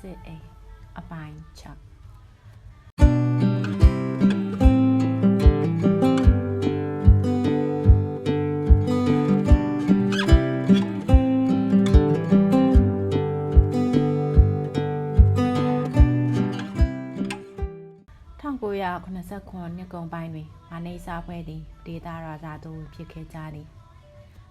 မောင်သိန်းဆိုင်ရဲ့တစ်စစ်အိမ်အပိုင်း61989နှစ်ကုန်ပိုင်းတွင်မနိစာဖွဲ့သည်ဒေတာရာဇာတို့ဖြစ်ခဲ့ကြသည်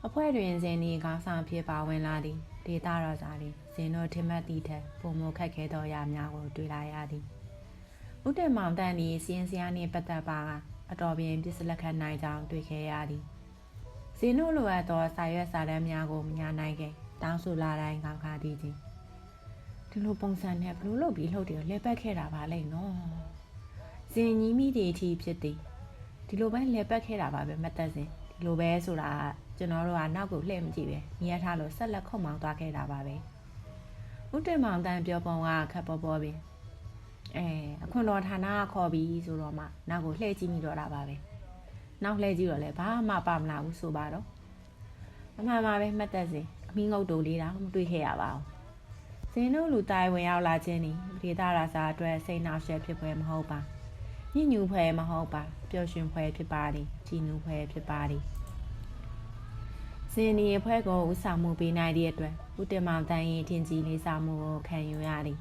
အဖွဲ့တွင်ဇင်နီခေါင်းဆောင်ဖြစ်ပါဝင်လာသည် ဒေတာရာဇာသည်ဇင်တို့ထင်မှတ်သည့်ထက်ပုံမခက်ခဲသောအရာများကိုတွေ့လာရသည်ဥတ္တမောင်တန်သည်စီရင်စရာနှင့်ပတ်သက်ပါကအတော်ပင်ပြစ်စလက်ခံနိုင်ကြောင်းတွေ့ခဲ့ရသည်ဇင်တို့လိုအပ်သောစာရွက်စာတမ်းများကိုမညာနိုင်ခဲ့တောင်းဆိုလာတိုင်းကောင်းခါသည်ချင်းဒီလိုပုံစံနဲ့ဘလို့လုပ်ပြီးလှုပ်တယ်လဲပတ်ခဲ့တာပါလိမ့်နော်ဇင်ညီမိတွေအထိဖြစ်သည်ဒီလိုပဲလဲပတ်ခဲ့တာပါပဲမသက်စင်ဒီလိုပဲဆိုတာ ကကျွန်တော်တို့ကနောက်ကိုလှည့်မကြည့်ပဲမြင်ရထားလို့ဆက်လက်ခုံမောင်းသွားခဲ့တာပါပဲဥတ္တမောင်တန်ပြောပုံကခက်ပေါ်ပေါ်ပဲအဲအခွန်တော်ဌာနကခေါ်ပြီးဆိုတော့မှနောက်ကိုလှည့်ကြည့်မိတော့တာပါပဲနောက်လှည့်ကြည့်တော့လဲဘာမှပါမလာဘူးဆိုပါတော့အမှန်ပါပဲမသက်စင်အမီးငုတ်တူလေးတောင်မတွေ့ခဲ့ရပါဘူးဇင်းတို့လူတိုင်းဝင်ရောက်လာခြင်းนี่ဒေတာရာစာအတွက်စိတ်နှောက်ယှက်ဖြစ်ပွဲမဟုတ်ပါညညူဖွဲမဟုတ်ပါပျော်ရွှင်ဖွဲဖြစ်ပါသည်ကြည်နူးဖွဲဖြစ်ပါသည် ဇင်းဒီဖွဲကိုဥဆောင်မှုပေးနိုင်သည့်အတွက်ဥတ္တမောင်တန်ရင်ထင်ကြီးလေးစားမှုကိုခံယူရသည်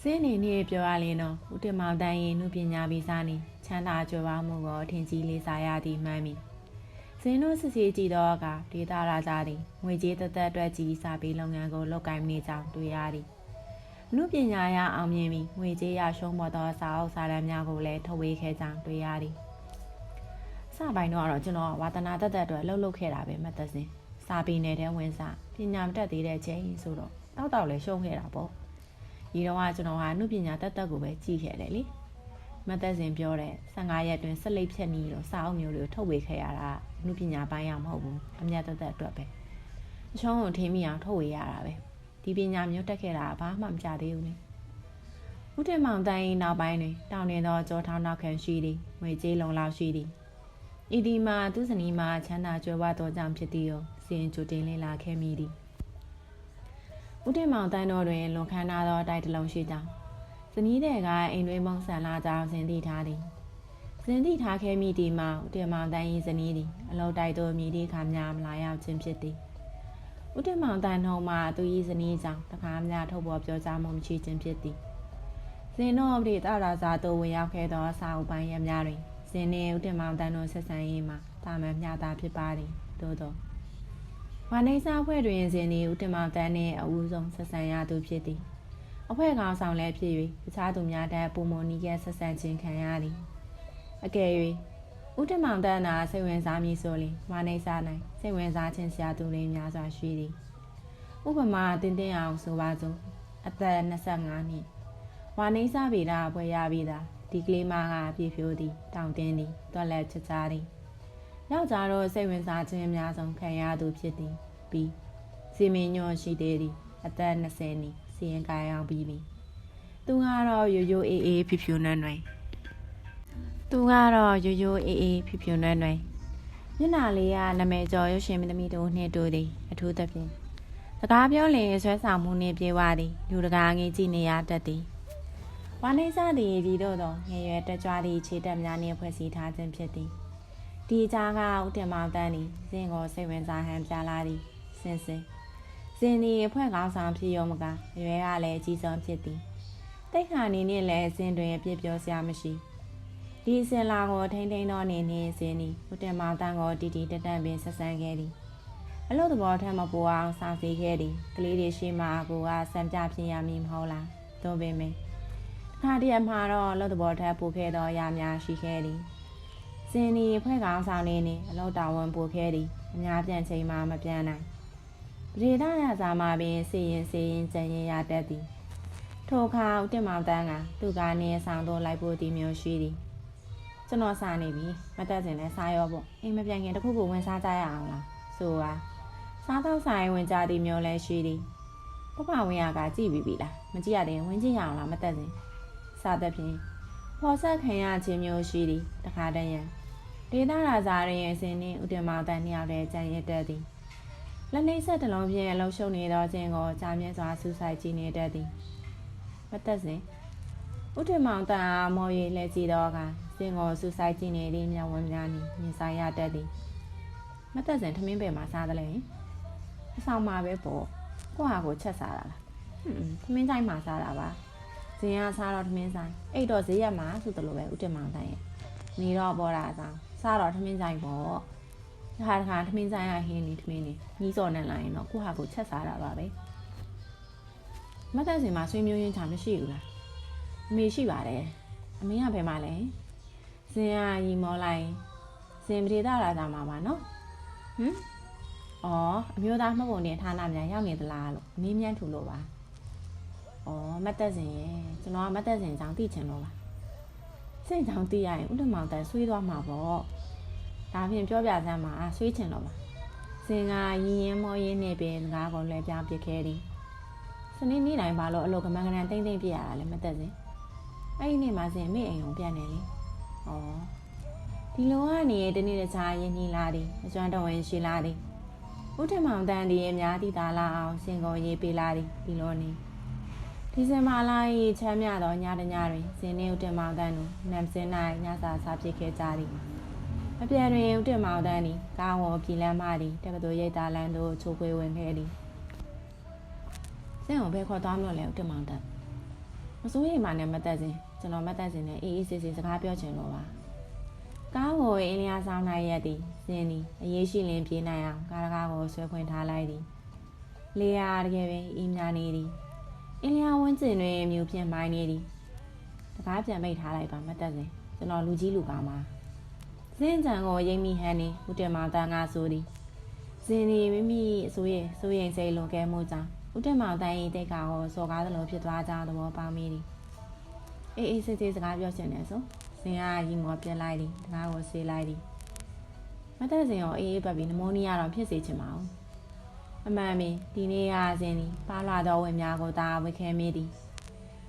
ဇင်းနေနေပြောရရင်တော့ဥတ္တမောင်တန်ရင်နုပညာဗီဇာနေချမ်းသာကြွယ်ဝမှုကိုထင်ကြီးလေးစားရသည်မှန်ပြီဇင်းတို့စစ်ဆေးကြည့်တော့ကဒေတာရာဇာသည်ငွေကြေးသက်သက်အတွက်ကြီးစာပေလုပ်ငန်းကိုလုပ်ကိုင်နေကြောင်းတွေ့ရသည်အမှုပညာရအောင်မြင်ပြီးငွေကြေးရရှုံးပေါ်သောစာအုပ်စာတမ်းများကိုလည်းထုတ်ဝေခဲ့ကြောင်းတွေ့ရသည်စ ပိုင်းတော့ကတော့ကျွန်တော်ဝါသနာတက်တက်အတွက်လှုပ်လှုပ်ခဲ့တာပဲမသက်စင်စာပေနယ်တဲ့ဝင်စာပညာမတက်သေးတဲ့ချိန်ဆိုတော့တောက်တောက်လည်းရှုံးခဲ့တာပေါ့ဒီတော့ကကျွန်တော်ကအမှုပညာတက်တက်ကိုပဲကြည့်ခဲ့တယ်လေမသက်စင်ပြောတဲ့15ရက်တွင်ဆက်လက်ဖြတ်နီးတော့စာအုပ်မျိုးတွေကိုထုတ်ဝေခဲ့ရတာအမှုပညာပိုင်းရမဟုတ်ဘူးအမြတ်တက်တက်အတွက်ပဲအချောင်းကိုထင်းမိအောင်ထုတ်ဝေရတာပဲဒီပညာမျိုးတက်ခဲ့တာဘာမှမကြသေးဘူးလေဦးတင်မောင်တိုင်းနောက်ပိုင်းတွင်တောင်းနေသောကြောထောင်းနောက်ခံရှိသည်ငွေကြေးလုံလောက်ရှိသည် ဤဒီမှာသူစနီမှာချမ်းသာကြွယ်ဝသောကြောင့်ဖြစ်သည်ကိုစီရင်ကြိုတင်လင်းလာခဲ့မိသည်ဦးတင်မောင်တိုင်းတော်တွင်လွန်ခမ်းနာသောတိုက်တစ်လုံးရှိကြောင်းဇနီးတဲ့ကအိမ်တွင်မုံဆန်လာကြောင်းဇင်သိထားသည်ဇင်သိထားခဲ့မိဒီမှာဦးတင်မောင်တိုင်း၏ဇနီးသည်အလောက်တိုက်သို့မြည်သည့်အခါများမလာရောက်ခြင်းဖြစ်သည်ဦးတင်မောင်တန်ထုံမှသူ၏ဇနီးကြောင့်တခါများထုတ်ပေါ်ပြောကြားမှုမရှိခြင်းဖြစ်သည်ဇင်တို့အပရိသရာဇာသို့ဝင်ရောက်ခဲ့သောအစာအုပ်ပိုင်းရများတွင် ဇင်နှင့်ဦးတင်မောင်တန်တို့ဆက်ဆံရေးမှာတာမန်မျှတာဖြစ်ပါသည်သို့သောဝါနေစာဖွဲ့တွင်ဇင်သည်ဦးတင်မောင်တန်နှင့်အဦးဆုံးဆက်ဆံရသူဖြစ်သည်အဖွဲ့ကောင်ဆောင်လည်းဖြစ်၍တခြားသူများတဲ့ပုံမနီးကဆက်ဆံခြင်းခံရသည်အကယ်၍ဦးတမောင်တန်းသာစိတ်ဝင်စားမည်ဆိုရင်ဝါနေစားနိုင်စိတ်ဝင်စားခြင်းဆရာသူတွေများစွာရှိသည်ဥပမာတင်းတင်းအောင်ဆိုပါစို့အသက်25နှစ်ဝါနေစားပေတာပွဲရပြီးသား ဒီကလေးမကပြည့်ဖြိုးသည်တောင်တင်းသည်တွက်လက်ချချသည်ယောက်ျားတော့စိတ်ဝင်စားခြင်းအများဆုံးခံရသူဖြစ်သည်ပြီးစီမင်းညွန့်ရှိသေးသည်အသက်20နှစ်စီရင်ကာရောက်ပြီးပြီသူကတော့ရိုးရိုးအေးအေးဖြူဖြူနွမ်းနွမ်းသူကတော့ရိုးရိုးအေးအေးဖြူဖြူနွမ်းနွမ်းမျက်နှာလေးကနာမည်ကျော်ရုပ်ရှင်မင်းသမီးတို့နှင့်တူသည်အထူးသဖြင့်စကားပြောလင်ဆွဲဆောင်မှုနှင့်ပြေဝသည်လူတကာငေးကြည့်နေရတတ်သည် ဝါနေစားသည်ဒီတို့သောငယ်ရွယ်တက်ကြွသည့်ခြေတက်များနှင့်ဖွဲ့စည်းထားခြင်းဖြစ်သည်ဒီကြားကဦးတင်မောင်တန်းသည်ဇင်ကိုစိတ်ဝင်စားဟန်ပြလာသည်စင်စင်ဇင်ဒီအဖွဲ့ကောင်းဆောင်ဖြစ်ရုံမကအရွယ်ကလည်းအကြီးဆုံးဖြစ်သည်တိတ်ခါနေနဲ့လည်းဇင်တွင်အပြစ်ပြောစရာမရှိဒီစင်လာကိုထိမ့်ထိန်သောနေနှင့်ဇင်ဒီဦးတင်မောင်တန်းကိုတီတီတက်တက်ပင်ဆက်ဆံခဲ့သည်အလို့သဘောထက်မပိုအောင်စောင့်စီခဲ့သည်ကလေးတွေရှိမှကိုကစံပြဖြစ်ရမည်မဟုတ်လားသို့ပင်မ ခါတည်းမှာတော့လို့သဘောထက်ပိုခဲ့သောအရာများရှိခဲ့သည်စင်ဒီဖွဲ့ကောင်းဆောင်နေနှင့်အလို့တာဝန်ပိုခဲ့သည်အများပြန်ချိန်မှမပြန်နိုင်ပရိဒရဇာမှာပင်စီရင်စီရင်ကြံရင်ရတတ်သည်ထိုအခါဦးတင်မောင်တန်းကသူ့ကနေဆောင်သို့လိုက်ဖို့ဒီမျိုးရှိသည်ကျွန်တော်စားနေပြီမတက်စင်လဲစားရောပေါ့အိမ်မပြန်ခင်တခုခုဝင်စားကြရအောင်လားဆိုပါစားတော့ဆိုင်ဝင်ကြသည်မျိုးလဲရှိသည်ပပဝင်ရကကြည့်ပြီးပြီလားမကြည့်ရတဲ့ဝင်ကြည့်ရအောင်လားမတက်စင် စားတဲ့ဖြင့်ဖော်ဆက်ခံရခြင်းမျိုးရှိသည်တခါတည်းရန်ဒေသရာဇာရင်စင်နှင့်ဦးတင်မောင်တန်းနှစ်ယောက်တည်းကြံရစ်တတ်သည်လက်နှိပ်ဆက်တစ်လုံးဖြင့်လှုပ်ရှုပ်နေသောခြင်းကိုကြာမြင့်စွာဆူဆိုင်ကြည့်နေတတ်သည်မသက်စဉ်ဥထမောင်တန်အားမော်ရည်လှည့်ကြည့်သောအခါခြင်းကိုဆူဆိုင်ကြည့်နေသည့်မျက်ဝန်းများနှင့်မြင်ဆိုင်ရတတ်သည်မသက်စဉ်ထမင်းပဲမှာစားသလဲအဆောင်မှာပဲပေါ့ကိုဟာကိုချက်စားတာလားဟွန်းထမင်းဆိုင်မှာစားတာပါ ဇင်ကစားတော့ထမင်းဆိုင်အိတ်တော့ဈေးရက်မှာဆိုသလိုပဲဥထမောင်တန်ရဲ့နေတော့ပေါ်တာအဆောင်စားတော့ထမင်းဆိုင်ပေါ့တစ်ခါတစ်ခါထမင်းဆိုင်ရဟင်းနေထမင်းနေညီးစော်နဲ့လာရင်တော့ကိုဟာကိုချက်စားတာပါပဲမတ်သက်စင်မှာဆွေးမျိုးရင်းချာမရှိဘူးလားအမေရှိပါတယ်အမေကဘယ်မှာလဲဇင်ကရီမောလိုက်ဇင်ပဒေတာလာကြမှာပါနော်ဟမ်အော်အမျိုးသားမှတ်ပုံတင်ဌာနများရောက်နေသလားလို့အမေမြန်းထူလို့ပါ အော်မတ်သက်စင်ရဲ့ကျွန်တော်ကမတ်သက်စင်ကြောင့်သိချင်လို့ပါစင်ကြောင့်သိရရင်ဥဒ္ဓမောင်တန်ဆွေးသွားမှာပေါ့ဒါဖြင့်ပြောပြစမ်းမှာဆွေးချင်တော့ပါစင်ကရင်ရင်မောရင်းနဲ့ပင်စကားကိုလည်းပြပစ်ခဲ့သည်စနေနေ့တိုင်းဘာလို့အလုပ်ကမန်ကနန်တိမ့်တိမ့်ပြရတာလဲမသက်စင်အဲ့ဒီနေ့မှစင်မိအိမ်ုံပြန်နေလေဩဒီလိုကနေတနေ့တခြားရင်းနှီးလာသည်အကျွမ်းတော်ဝင်ရှိလာသည်ဥထမောင်တန်ဒီအများတိသာလာအောင်စင်ကိုရေးပေးလာသည်ဒီလိုနေ ဒီဇင်ဘာလ၏ချမ်းမြသောညတညတွင်ဇင်နေဥထမောင်တန်တို့နမ်စင်၌ညစာစားဖြစ်ခဲ့ကြသည်အပြန်တွင်ဦးတင်မောင်တန်းသည်ကားဝေါ်ပြည်လမ်းမသည်တက္ကသိုလ်ရိပ်သာလမ်းသို့ချိုးခွေဝင်ခဲ့သည်စင်ကိုဘယ်ခေါ်သွားမလို့လဲဦးတင်မောင်တန်းမစိုးရိမ်ပါနဲ့မသက်စင်ကျွန်တော်မသက်စင်နဲ့အေးအေးဆေးဆေးစကားပြောချင်လို့ပါကားဝေါ်အင်းလျာဆောင်နိုင်ရက်သည်စင်သည်အရေးရှိလင်ပြေးနိုင်အောင်ကားတကားကိုဆွဲဖွင့်ထားလိုက်သည်လေယာတကယ်ပင်အင်းများနေသည် အင်းလျာဝန်းကျင်တွင်မြူဖြင့်မိုင်းနေသည်တကားပြန်မိတ်ထားလိုက်ပါမသက်စင်ကျွန်တော်လူကြီးလူကားမှာစင်ကြံကိုရိမ့်မိဟန်နေဦးတင်မောင်တန်းကဆိုသည်စင်ဒီမိမိအစိုးရစိုးရင်စိတ်လွန်ကဲမှုကြောင့်ဦးတင်မောင်တန်း၏တိတ်ခါကိုစော်ကားသလိုဖြစ်သွားကြောင်းသဘောပေါက်မိသည်အေးအေးစစ်စစ်စကားပြောချင်တယ်ဆိုစင်ကရီမောပြက်လိုက်သည်တကားကိုဆေးလိုက်သည်မသက်စင်ကိုအေးအေးပတ်ပြီးနမိုးနီးယားတော့ဖြစ်စေချင်ပါဘူး အမှန်ပင်ဒီနေ့ကစင်သည်ပါလာသောဝင်များကိုတာဝစ်ခဲမိသည်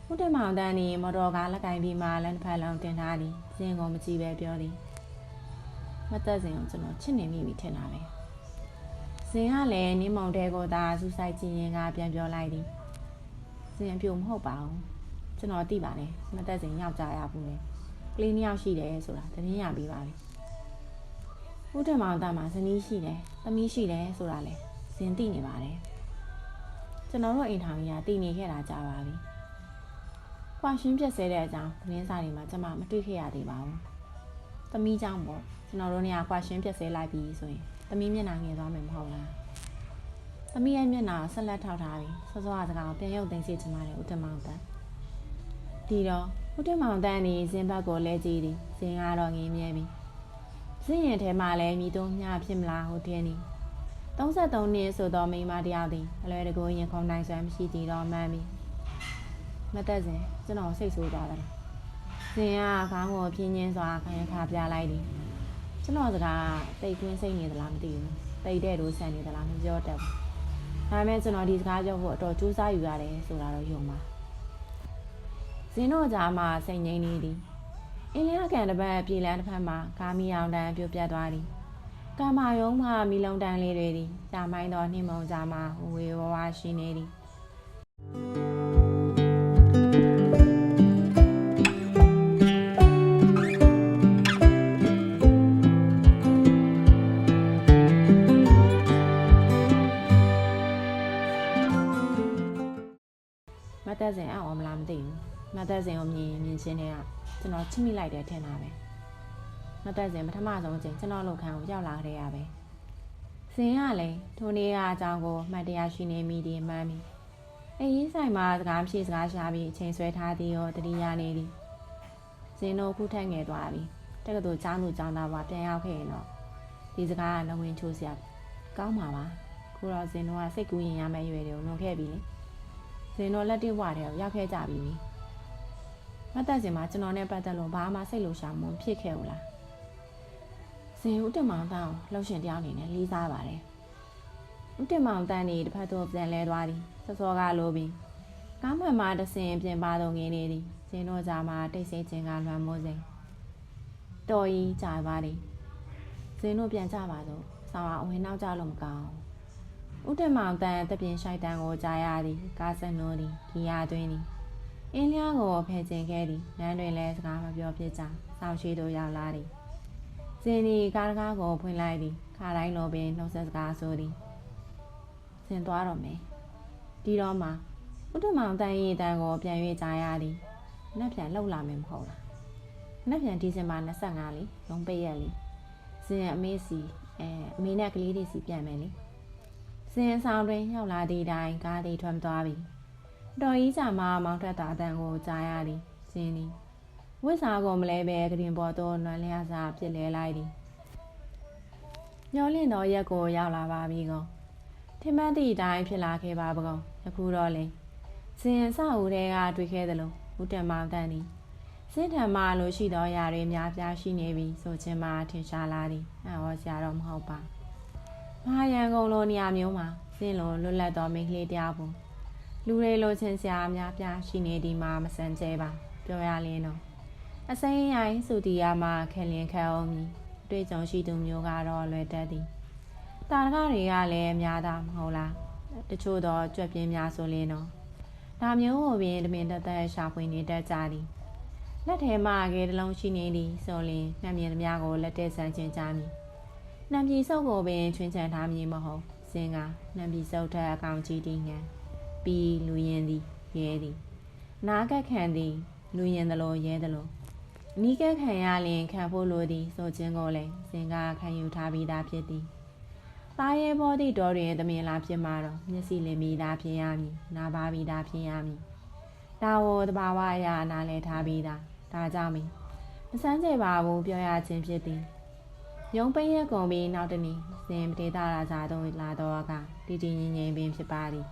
ဦးတင်မောင်တန်းသည်မော်တော်ကားလက်ကင်ပြီးမှလမ်းတစ်ဖက်လုံးတင်ထားသည်စင်ကိုမကြည့်ပဲပြောသည်မသက်စင်ကိုကျွန်တော်ချစ်နေမိပြီထင်တာပဲဇင်ကလည်းနင်းမောင်တဲကိုသာစူးစိုက်ကြည့်ရင်ကပြန်ပြောလိုက်သည်ဇင်အပြိုမဟုတ်ပါဘူးကျွန်တော်သိပါတယ်မသက်စင်ယောက်ကြရဘူးလေကလေးနှစ်ယောက်ရှိတယ်ဆိုတာသတင်းရပြီးပါပြီဦးထမောင်သားမှာဇနီးရှိတယ်သမီးရှိတယ်ဆိုတာလေ ဇင်သိနေပါတယ်ကျွန်တော်တို့အိမ်ထောင်ကြီးကတည်နေခဲ့တာကြာပါပြီကွာရှင်းပြက်ဆဲတဲ့အကြောင်းသတင်းစာတွေမှာကျွန်မမတွေ့ခဲ့ရသေးပါဘူးသမီးကြောင့်ပေါ့ကျွန်တော်တို့နေရာကွာရှင်းပြက်ဆဲလိုက်ပြီဆိုရင်သမီးမျက်နှာငယ်သွားမယ်မဟုတ်လားသမီးရဲ့မျက်နှာဆက်လက်ထောက်ထားပြီးစောစောကစကားကိုပြန်ရုပ်သိမ်းစေချင်ပါတယ်ဦးတမောင်တန်ဒီတော့ဦးတမောင်တန်နေဇင်းဘက်ကိုလဲကြည့်သည်ဇင်းကတော့ငင်းမြဲပြီဇင်းရင်ထဲမှာလဲမိတုံးညဖြစ်မလားဟုတ်တယ်နီး 33နှစ်ဆိုတော့မိန်းမတစ်ယောက်သည်အလွယ်တကူရင်ခုန်နိုင်စွမ်းမရှိသေးတော့မှန်းပြီမသက်စင်ကျွန်တော်စိတ်ဆိုးသွားတယ်။ဇင်ကခေါင်းကိုပြင်းချင်းစွာခံရခါပြလိုက်သည်။ကျွန်တော်စကားတိတ်တွင်းစိတ်နေသလားမသိဘူး။တိတ်တဲ့တို့ဆန်နေသလားမပြောတတ်ဘူး။ဒါပေမဲ့ကျွန်တော်ဒီစကားပြောဖို့အတော်ကြိုးစားယူရတယ်ဆိုတာတော့ယုံပါ။ဇင်တို့ကြားမှာစိတ်ငြိမ်းနေသည်။အင်းလျာကန်တစ်ပတ်ပြည်လန်းတစ်ဖက်မှာကာမီအောင်တန်းပြုတ်ပြတ်သွားသည်။ ကာမယုံမှမီလုံတန်းလေးတွေသည်ကြာမိုင်းသောနှိမ့်မုံကြားမှာဝေဝဝရှိနေသည်။မတ်သက်စင်အောင်မလားမသိဘူးမတ်သက်စင်ကိုမြင်ရင်မြင်ချင်းတည်းကကျွန်တော်ချစ်မိလိုက်တယ်ထင်တာပဲ မတ်သက်စင်ပထမဆုံးအချိန်ကျွန်တော်လောက်ခံကိုရောက်လာခဲ့ရပဲစင်ကလည်းထိုနေ့ကအကြောင်းကိုမှတ်တရရှိနေမိတယ်မှန်းပြီအေးရေးဆိုင်မှာစကားဖြေစကားရှာပြီးအချိန်ဆွဲထားသည်ရောတတိယနေသည်စင်တို့ခုထက်ငယ်သွားပြီတက္ကသိုလ်ကျောင်းသူကျောင်းသားပါပြန်ရောက်ခဲ့ရင်တော့ဒီစကားကလုံဝင်ချိုးစရာကောင်းပါပါခုတော့စင်တို့ကစိတ်ကူးရင်ရမယ့်ရွယ်တွေကိုလွန်ခဲ့ပြီလေဇင်တော်လက်တစ်ဝတဲ့ကိုရောက်ခဲ့ကြပြီ။မတ်သက်စင်မှာကျွန်တော်နဲ့ပတ်သက်လို့ဘာမှစိတ်လှရှာမှုဖြစ်ခဲ့ဘူးလား။ ဇင်ဦးတင်မောင်တန်းကိုလှုပ်ရှင်တယောက်အနေနဲ့လေးစားပါတယ်။ဦးတင်မောင်တန်းနေတစ်ဖက်သို့ပြန်လဲသွားသည်။စောစောကလိုပြီးကားမှန်မှာတဆင်ပြင်ပါတော့ငင်းနေသည်။ဇင်တို့ကြားမှာတိတ်ဆိတ်ခြင်းကလွမ်းမိုးစိမ်။တော်ကြီးကြာပါသည်။ဇင်တို့ပြန်ကြပါစို့။ဆောင်းအောင်ဝင်နောက်ကြလို့မကောင်းဘူးဦးတင်မောင်တန်တပြင်းရှိုက်တန်ကိုကြားရသည်ကားဆက်နိုးသည်ဂီယာသွင်းသည်အင်းလျားကိုဖယ်ကျင်ခဲ့သည်လမ်းတွင်လည်းစကားမပြောဖြစ်ကြစောင့်ရှိသို့ရောက်လာသည် စင်ဒီကားတကားကိုဖွင့်လိုက်သည်ခါတိုင်းလိုပင်နှုတ်ဆက်စကားဆိုသည်စင်သွားတော့မယ်ဒီတော့မှဦးတင်မောင်တန်ရင်တန်ကိုပြန်၍ကြားရသည်နှက်ပြန်လှုပ်လာမယ်မဟုတ်လားနှက်ပြန်ဒီဇင်ဘာ25လီရုံးပိတ်ရက်လီစင်အမေစီအဲအမေနဲ့ကလေးတွေစီပြန်မယ်လေစင်ဆောင်တွင်ရောက်လာသည့်တိုင်ကားသည်ထွက်သွားပြီတော်ကြီးစာမမောင်းထွက်တာအတန်ကိုကြားရသည်စင်းသည် ဝိစာကိုမလဲပဲကရင်ပေါ်သို့နွမ်းလျားစာပြစ်လဲလိုက်သည်ညောလင့်တော်ရက်ကိုရောက်လာပါပြီကောထင်မှန်သည့်အတိုင်းဖြစ်လာခဲ့ပါပကောယခုတော့လေစင်အဆောက်အဦတွေကတွေ့ခဲ့သလိုဦးတမောင်တန်သည်စင်ထံမှလိုရှိသောຢာတွေများပြားရှိနေပြီဆိုခြင်းမှထင်ရှားလာသည်အဟောဆရာတော်မဟုတ်ပါမဟာရန်ကုန်လိုနေရာမျိုးမှာစင်းလိုလွတ်လပ်သောမိန်းကလေးတရားပုံလူတွေလိုချင်စရာအများပြားရှိနေဒီမှာမစမ်းကြဲပါပြောရလင်းတော့ အစိမ်းရိုင်းစူတီယာမှာခင်လင်ခဲအောင်မီအတွေ့အကြုံရှိသူမျိုးကတော့လွယ်တတ်သည်တာရကတွေကလည်းအများသားမဟုတ်လားတချို့တော့ကြွက်ပြင်းများဆိုလင်းတော့ဒါမျိုးကိုပင်တမင်တက်တက်ရှာဖွေနေတတ်ကြသည်လက်ထဲမှာကဲတလုံးရှိနေသည်ဆိုလင်နှံမြင်သမျှကိုလက်တဲ့ဆန်းချင်းကြမည်နံပြည်စုပ်ကိုပင်ချွင်းချန်ထားမည်မဟုတ်စင်ကနံပြည်စုပ်ထက်အကောင်ကြီးတီးငန်းပြီးလူရင်သည်ရဲသည်နားကက်ခံသည်လူရင်သလိုရဲသလို နီးကက်ခံရလျင်ခံဖို့လိုသည်ဆိုခြင်းကိုလည်းစင်ကခံယူထားပြီးသားဖြစ်သည်သားရဲဘောသည့်တော်တွင်တမင်လာဖြစ်မှာတော့မျက်စိလင်မိသားဖြစ်ရမည်နားပါပြီးသားဖြစ်ရမည်ဒါဝတဘာဝအရာနားလဲထားပြီးသားဒါကြောင့်မီမစမ်းကြပါဘူးပြောရခြင်းဖြစ်သည်ရုံးပိတ်ရက်ကုန်ပြီးနောက်တနေ့စင်ပဒေတာရာဇာတို့လာတော့ကတည်တည်ငြိမ်ငြိမ်ပင်ဖြစ်ပါသည်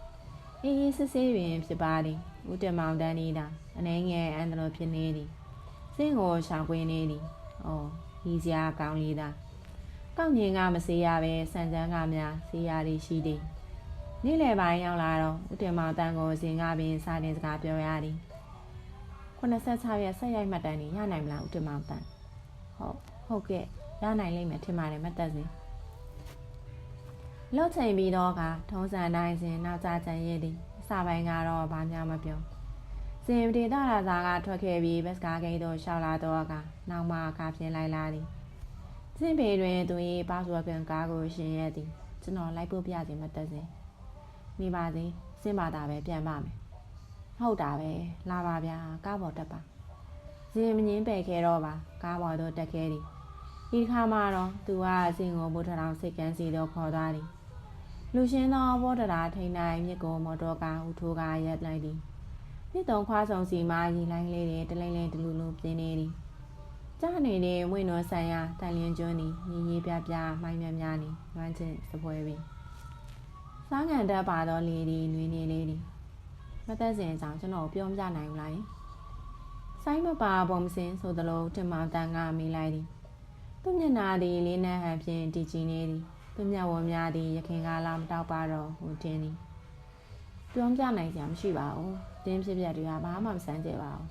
အေးအေးဆေးဆေးပင်ဖြစ်ပါသည်ဦးတင်မောင်တန်းနေတာအနေငယ်အန်တလို့ဖြစ်နေသည်စ င်ကိုရှောင်ကွင်းနေသည်အော်ဒီစရာကောင်းလေးသားကောက်ငင်ကမစေးရပဲစံချမ်းကများစေးရသည်ရှိသည်နေ့လယ်ပိုင်းရောက်လာတော့ဦးတင်မောင်တန်းကိုစင်ကပင်စာတင်စကားပြောရသည်86ရက်ဆက်ရိုက်မှတ်တမ်းနေရနိုင်မလားဦးတင်မောင်တန်းဟုတ်ဟုတ်ကဲ့ရနိုင်လိမ့်မယ်ထင်ပါတယ်မတ်တက်စင်လှုပ်ချိန်ပြီးတော့ကထုံးစံတိုင်းစဉ်နောက်ကျချင်ရည်သည်အစပိုင်းကတော့ဘာမှမပြော စင်ပဒေတာရာဇာကထွက်ခဲ့ပြီးဘက်စကားဂိတ်သို့ရှောက်လာတော့ကနောက်မှကားပြင်းလိုက်လာသည်စင်ပေတွင်သူ၏ပါဆွာကန်ကားကိုရှင်ရသည်ကျွန်တော်လိုက်ဖို့ပြခြင်းမတက်စင်နေပါစေစင်ပါတာပဲပြန်ပါမယ်ဟုတ်တာပဲလာပါဗျာကားပေါ်တက်ပါစင်မငင်းပယ်ခဲ့တော့ပါကားပေါ်သို့တက်ခဲ့သည်ဒီခါမှာတော့သူကအစင်ကိုဘုထထောင်စိတ်ကန်းစီတော့ခေါ်သွားသည်လူရှင်းသောဘောတရာထိန်တိုင်းမြစ်ကိုမော်တော်ကားဦးထိုးကားရက်လိုက်သည် မြစ်တုံခွားဆောင်စီမှာရီလိုင်းလေးတွေတလိမ့်လိမ့်တလူလူပြင်းနေသည်ကြားနေတဲ့ဝိနွယ်ဆန်ရတန်လျင်ကျွန်းသည်ညီညီပြပြမိုင်းမြများနေလွမ်းချင်းစပွဲပင်စားငံတက်ပါတော့လေဒီနွေးနေလေးသည်မသက်စင်ကြောင့်ကျွန်တော်ပြောမပြနိုင်ဘူးလားဆိုင်းမပါပုံစင်ဆိုသလိုတင်မောင်တန်ကမိလိုက်သည်သူမျက်နာသည်လေးနှံဟန်ဖြင့်တည်ကြည်နေသည်သူမျက်ဝန်းများသည်ရခင်ကားလာမတောက်ပါတော့ဟိုတင်းသည်ပြောင်းပြနိုင်စရာမရှိပါဘူး တင်းဖြစ်ပြက်တွေကဘာမှမဆန်းကြပါဘူး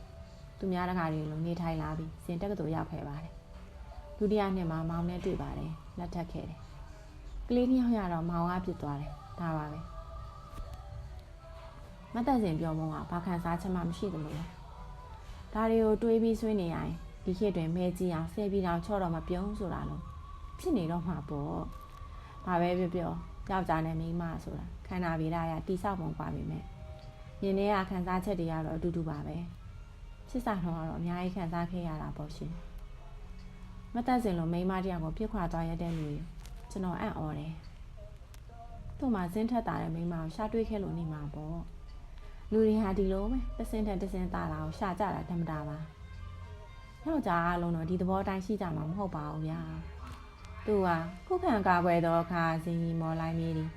သူများတကားတွေလုံးနေထိုင်လာပြီးစင်တက်ကတူရောက်ခဲ့ပါတယ်ဒုတိယနှစ်မှာမောင်နဲ့တွေ့ပါတယ်လက်ထပ်ခဲ့တယ်ကလေးနှစ်ယောက်ရတော့မောင်ကပြစ်သွားတယ်ဒါပါပဲမတ်သက်စင်ပြောမုံကဘာခံစားချက်မှမရှိသလိုဒါတွေကိုတွေးပြီးဆွေးနေရရင်ဒီခေတ်တွင်မဲကြီးအောင်ဆဲပြီးတော့ချော့တော့မပြုံးဆိုတာလို့ဖြစ်နေတော့မှာပေါ့။ဘာပဲပြောပြောယောက်ျားနဲ့မိန်းမဆိုတာခန္ဓာဗေဒရတိဆောက်ပုံပါပြီမဲ့။ မြင်တဲ့အခန်းစားချက်တွေကတော့အတူတူပါပဲ။ချစ်စာတော့ကတော့အများကြီးခံစားခဲ့ရတာပေါ့ရှင်။မတတ်စင်လို့မိန်းမတယောက်ကိုပြစ်ခွာသွားရတဲ့လူတွေကျွန်တော်အံ့ဩတယ်။သူ့မှာဇင်းထက်တာတဲ့မိန်းမကိုရှာတွေ့ခဲ့လို့နေမှာပေါ့။လူတွေဟာဒီလိုပဲတစင်းတဲ့တစင်းတာလာကိုရှာကြတာဓမ္မတာပါ။ယောက်ျားအလုံးတော့ဒီသဘောတိုင်းရှိကြမှာမဟုတ်ပါဘူးဗျာသူကခုခံကာကွယ်တော့ခါစင်ကြီးမော်လိုက်မိသည်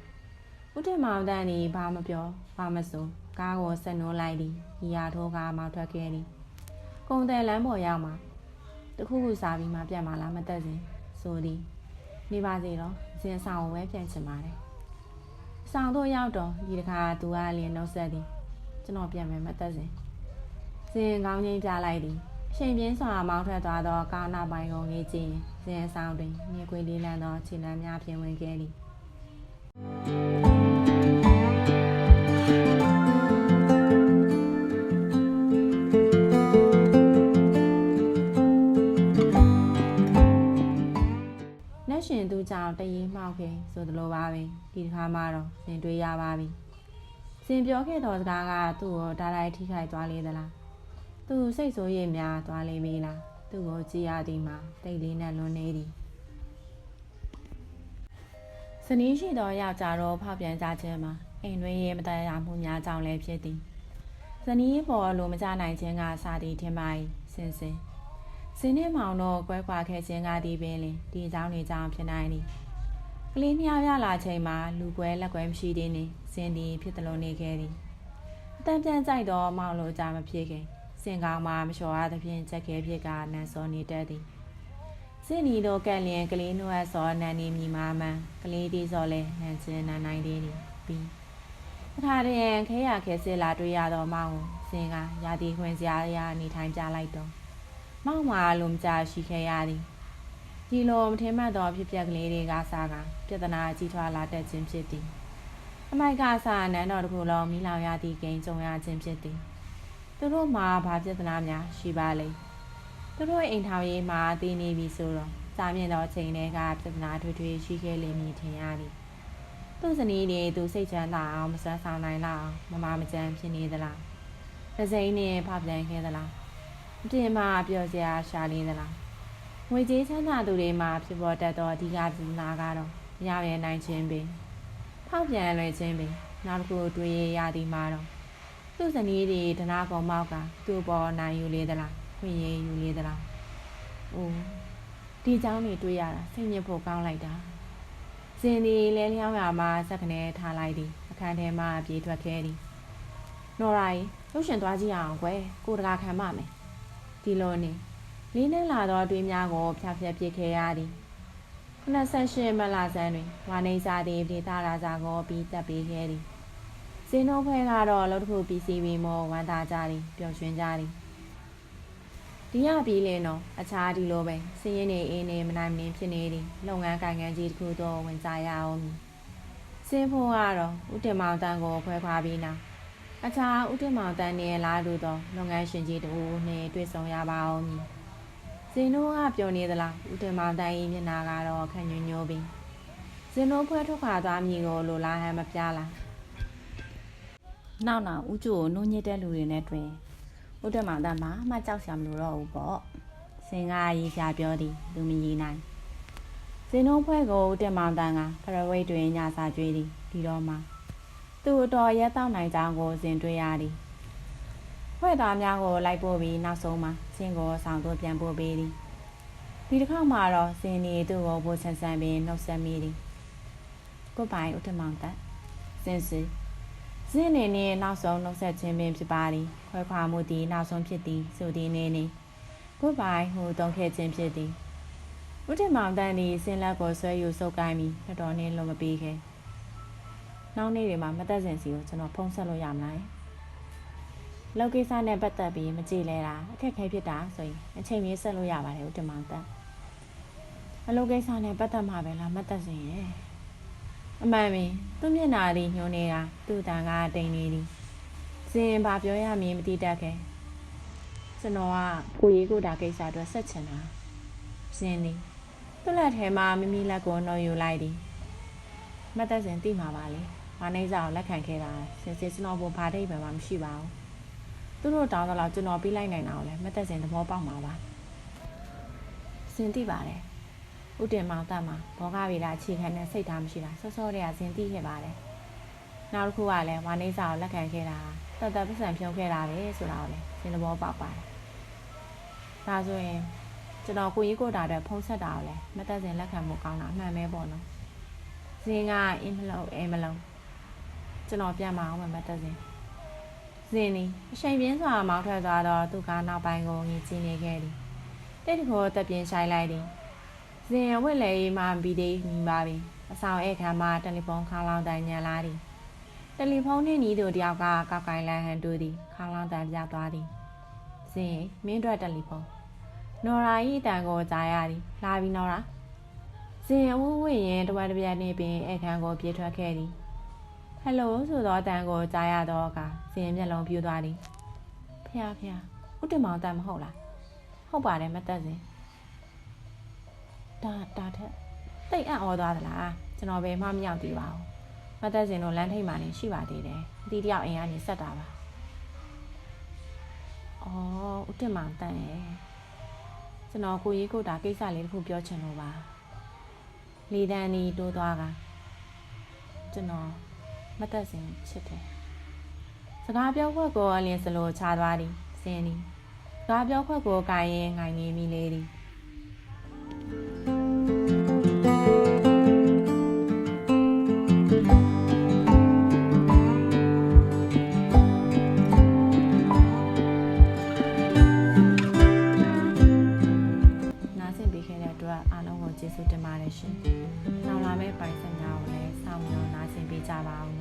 ဦးတင်မောင်တန်းဒီဘာမပြောဘာမဆို ကားကိုဆက်နိုးလိုက်သည်ဒီရာထိုးကားမှထွက်ခဲ့သည်ကုံတယ်လမ်းပေါ်ရောက်မှာတခုခုစားပြီးမှပြန်มาလားမသက်စင်ဆိုသည်နေပါစေတော့စင်ဆောင်ကိုပဲပြန်ချင်ပါတယ်ဆောင်တို့ရောက်တော့ဒီတခါသူကလင်းနှုတ်ဆက်သည်ကျွန်တော်ပြန်မယ်မသက်စင်စင်ကောင်းချင်းပြလိုက်သည်အချိန်ပြင်းစွာမောင်းထွက်သွားသောကားနာပိုင်းကိုငေးကြည့်ဇင်အဆောင်တွင်မြေခွေလေးလန်းသောခြေလမ်းများဖြင့်ဝင်ခဲ့သည် ဆိုသလိုပါပဲဒီတစ်ခါမှတော့စင်တွေ့ရပါပြီစင်ပြောခဲ့တော်စကားကသူ့ကိုဒါလိုက်ထိခိုက်သွားလေသလားသူစိတ်ဆိုးရိမ်များသွားလေပြီလားသူ့ကိုကြည်ရသည်မှာတိတ်လေးနဲ့လွန်နေသည်စနီးရှိသောယောက်ျားတော့ဖောက်ပြန်ကြခြင်းမှာအိမ်တွင်ရေမတရားမှုများကြောင့်လည်းဖြစ်သည်ဇနီးပေါ်လိုမကြနိုင်ခြင်းကစသည်ထင်ပါ၏စင်စင်စင်းနှမောင်တော့ကွဲကွာခဲ့ခြင်းကဒီပင်လင်ဒီအကြောင်းတွေကြောင့်ဖြစ်နိုင်သည် ကလေးနှစ်ယောက်ရလာချိန်မှာလူကွဲလက်ကွဲမရှိသေးနှင့်စင်ဒီဖြစ်သလိုနေခဲ့သည်အတန်ပြန်ကြိုက်တော့မောင်လိုကြမဖြစ်ခင်စင်ကောင်မှာမလျှော်ရသဖြင့်ချက်ခဲဖြစ်ကနန်းစောနေတတ်သည်စင်ဒီတို့ကက်လျင်ကလေးနှုတ်ဆောနန်းနေမိမာမန်ကလေးဒီစောလဲနန်းချင်းနန်းနိုင်သေးသည်ပြီးအခါတရံခဲရခဲစစ်လာတွေ့ရတော့မောင်ကိုစင်ကရာဒီခွင်စရာရာနေထိုင်ပြလိုက်တော့မောင်မှာလုံကြရှိခဲ့ရသည် ဒီလိုမထင်မှတ်သောဖြစ်ပျက်ကလေးတွေကစားကပြဿနာကြီးထွားလာတတ်ခြင်းဖြစ်သည်အမိုက်ကစားနန်းတော်တစ်ခုလုံးမိလောင်ရသည့်ဂိမ်းကြုံရခြင်းဖြစ်သည်သူတို့မှာဘာပြဿနာများရှိပါလိမ့်သူတို့အိမ်ထောင်ရေးမှာတည်နေပြီဆိုတော့စာမြင့်သောချိန်တွေကပြဿနာထွေထွေရှိခဲ့လိမ့်မည်ထင်ရသည်သူ့ဇနီးတွေသူစိတ်ချမ်းသာအောင်မစွမ်းဆောင်နိုင်လောက်မမမကြမ်းဖြစ်နေသလားဒဇိန်နဲ့ဖပြန်ခဲ့သလားအပြင်မှာပြောစရာရှာနေသလား ငွေကြေးချမ်းသာသူတွေမှာဖြစ်ပေါ်တတ်သောအဓိကပြဿနာကတော့ရရနိုင်ခြင်းပင်ဖောက်ပြန်လွယ်ခြင်းပင်နောက်တစ်ခုတွေ့ရရသည်မှာတော့သူ့ဇနီးတွေဒနာကောင်မောက်ကသူ့ပေါ်နိုင်ယူလေသလားခွင့်ရယူလေသလား။အိုးဒီเจ้าနေတွေ့ရတာစိတ်ညစ်ဖို့ကောင်းလိုက်တာ။ဇင်ဒီလဲလျောင်းရမှာစက်ကနေထားလိုက်သည်အခန်းထဲမှာပြေးထွက်ခဲ့သည်။နော်ရိုင်းလှုပ်ရှင်သွားကြည့်အောင်ကွယ်ကိုတကာခံမမယ်။ဒီလိုနေ လေးနဲ့လာသောအတွေးများကိုဖျက်ဖျက်ပြစ်ခဲ့ရသည်။98မလဆန်းတွင်ဝါနေစာသည်ဒေသရာဇာကိုပြီးတက်ပေးခဲ့သည်။စင်းတို့ဖွဲကတော့လှုပ်တစ်ခုပြီးစီပြီးမောဝမ်းသာကြသည်ပျော်ရွှင်ကြသည်။ဒီရပြီးလင်းတော့အခြားဒီလိုပဲစင်းရင်နေအင်းနေမနိုင်မနှင်းဖြစ်နေသည်လုပ်ငန်းကိုင်ငန်းကြီးတစ်ခုတော့ဝင်ကြရအောင်မည်။စင်းဖို့ကတော့ဥတင်မောင်တန်ကိုဖွဲခွာပြီးနောက်အခြားဥတင်မောင်တန်နေလားလို့တော့လုပ်ငန်းရှင်ကြီးတူနဲ့တွေ့ဆုံရပါအောင်မည်။ ဇင်နိုးကပြောနေသလားဦးတင်မောင်တိုင်းမျက်နာကတော့ခန့်ညွညိုပြီးဇင်နိုးဖွဲထုတ်ခါသွားမြည်ကိုလိုလားဟန်မပြလားနောက်နောက်ဦးကျိုးကိုနှုံညစ်တဲ့လူတွေနဲ့တွေ့ဦးတင်မောင်တန်းမှာမှကြောက်ရှာမလို့တော့ဘူးပေါ့စင်ကရေးရှာပြောသည်သူမရေးနိုင်ဇင်နိုးဖွဲကိုဦးတင်မောင်တန်းကဖရဝိတ်တွင်ညစာကျွေးသည်ဒီတော့မှသူ့တော်ရဲတောက်နိုင်ကြောင်းကိုဇင်တွေ့ရသည် ဖွဲ့သားများကိုလိုက်ပို့ပြီးနောက်ဆုံးမှာစင်ကိုဆောင်သွပြန်ပို့ပေးသည်ဒီတစ်ခါမှာတော့စင်နေသူ့ကိုပို့ဆန်ဆန်ပြီးနှုတ်ဆက်မိသည်ကိုပိုင်ဦးထမောင်သက်စင်စီစင်နေနေနောက်ဆုံးနှုတ်ဆက်ခြင်းပင်ဖြစ်ပါသည်ခွဲခွာမှုသည်နောက်ဆုံးဖြစ်သည်ဆိုသည်နေနေကိုပိုင်ဟိုတုံးခဲ့ခြင်းဖြစ်သည်ဦးထမောင်တန်သည်စင်လက်ကိုဆွဲယူစုပ်ကိုင်းပြီးတော်တော်နဲ့လုံးမပေးခဲ့နောက်နေ့တွေမှာမသက်စင်စီကိုကျွန်တော်ဖုံးဆက်လို့ရမလား လောက်ကိစ္စနဲ့ပတ်သက်ပြီးမကြည့်လဲတာအခက်ခဲဖြစ်တာဆိုရင်အချိန်မြေးဆက်လို့ရပါတယ်ဦးတင်မောင်တန်အလုပ်ကိစ္စနဲ့ပတ်သက်မှာပဲလားမတ်သက်စင်ရဲ့အမှန်ပင်သူ့မျက်နာလေးညှိုးနေတာသူ့တန်ကတိန်နေသည်စင်ဘာပြောရမည်မသိတတ်ခဲ့ကျွန်တော်ကကိုရေးကိုတာကိစ္စအတွက်ဆက်ချင်တာစင်သည်သူ့လက်ထဲမှာမိမိလက်ကိုနှောယူလိုက်သည်မတ်သက်စင်သိမှာပါလေမနိုင်စားကိုလက်ခံခဲ့တာစင်စစ်စနော်ဘဘာဒိတ်ပဲမှမရှိပါဘူး သူတို့တောင်းတော့ကျွန်တော်ပြီးလိုက်နိုင်တာကိုလည်းမသက်စင်သဘောပေါက်မှာပါစင်သိပါတယ်ဥတင်မောင်တတ်မှာဘောဂဗေဒအခြေခံတဲ့စိတ်ထားမရှိတာစောစောတည်းကစင်သိခဲ့ပါတယ်နောက်တစ်ခုကလည်းဝါနေစာကိုလက်ခံခဲ့တာတတ်တတ်ပတ်စံဖြုံးခဲ့တာပဲဆိုတာကိုလည်းစင်သဘောပေါက်ပါတယ်ဒါဆိုရင်ကျွန်တော်ကိုကြီးကိုတာတဲ့ဖုံးဆက်တာကိုလည်းမသက်စင်လက်ခံမှုကောင်းတာအမှန်ပဲပေါ့နော်စင်ကအင်းမလို့အဲမလို့ကျွန်တော်ပြန်မအောင်မသက်စင် ဇင်းနီအချိန်ပြင်းစွာမောင်းထွက်သွားတော့သူကနောက်ပိုင်းကိုငြင်းချနေခဲ့သည်တိတ်တခေါ်တက်ပြင်းဆိုင်လိုက်သည်ဇင်းဝက်လေမှဘီဒီမိပါပြီအဆောင်ဧခမ်းမှာတယ်လီဖုန်းခေါင်းလောင်းတန်ညံလာသည်တယ်လီဖုန်းနှင့်နီးသူတယောက်ကကောက်ကိုင်းလန်ဟန်တူသည်ခေါင်းလောင်းတန်ပြသွားသည်ဇင်းမင်းတို့တယ်လီဖုန်းနော်ရာဤတန်ကိုကြားရသည်လာပြီနော်ရာဇင်းအဝဝရင်တဝက်တပြက်နေပင်ဧခမ်းကိုပြေးထွက်ခဲ့သည် ဟယ်လိုဆိုသောအတန်ကိုကြားရတော့ကစင်မျက်လုံးပြူသွားသည်ဖះဖះဥတ္တမောင်တန်မဟုတ်လားဟုတ်ပါတယ်မတက်စင်ဒါဒါထက်တိတ်အံ့ဩသွားသလားကျွန်တော်ဘယ်မှမရောက်သေးပါဘူးမတ်သက်စင်တို့လမ်းထိပ်မှာနေရှိပါသေးတယ်အတီးတယောက်အိမ်ကနေဆက်တာပါအော်ဦးတင်မောင်တန်ရဲ့ကျွန်တော်ကိုရေးကိုတာကိစ္စလေးတစ်ခုပြောချင်လို့ပါလေတန်းနီတိုးသွားကကျွန်တော် မတ်သက်စင်ချစ်တယ်စကားပြောခွက်ကိုအလင်းစလိုချသွားသည်စင်းနီစကားပြောခွက်ကိုကိုင်ရင်ငိုင်နေမိလေသည်နားဆင်ပေးခဲ့တဲ့အတွက်အားလုံးကိုကျေးဇူးတင်ပါတယ်ရှင်။နောက်လာမယ့်ပိုင်စံများကိုလည်းစောင့်မျှော်နားဆင်ပေးကြပါအောင်နော်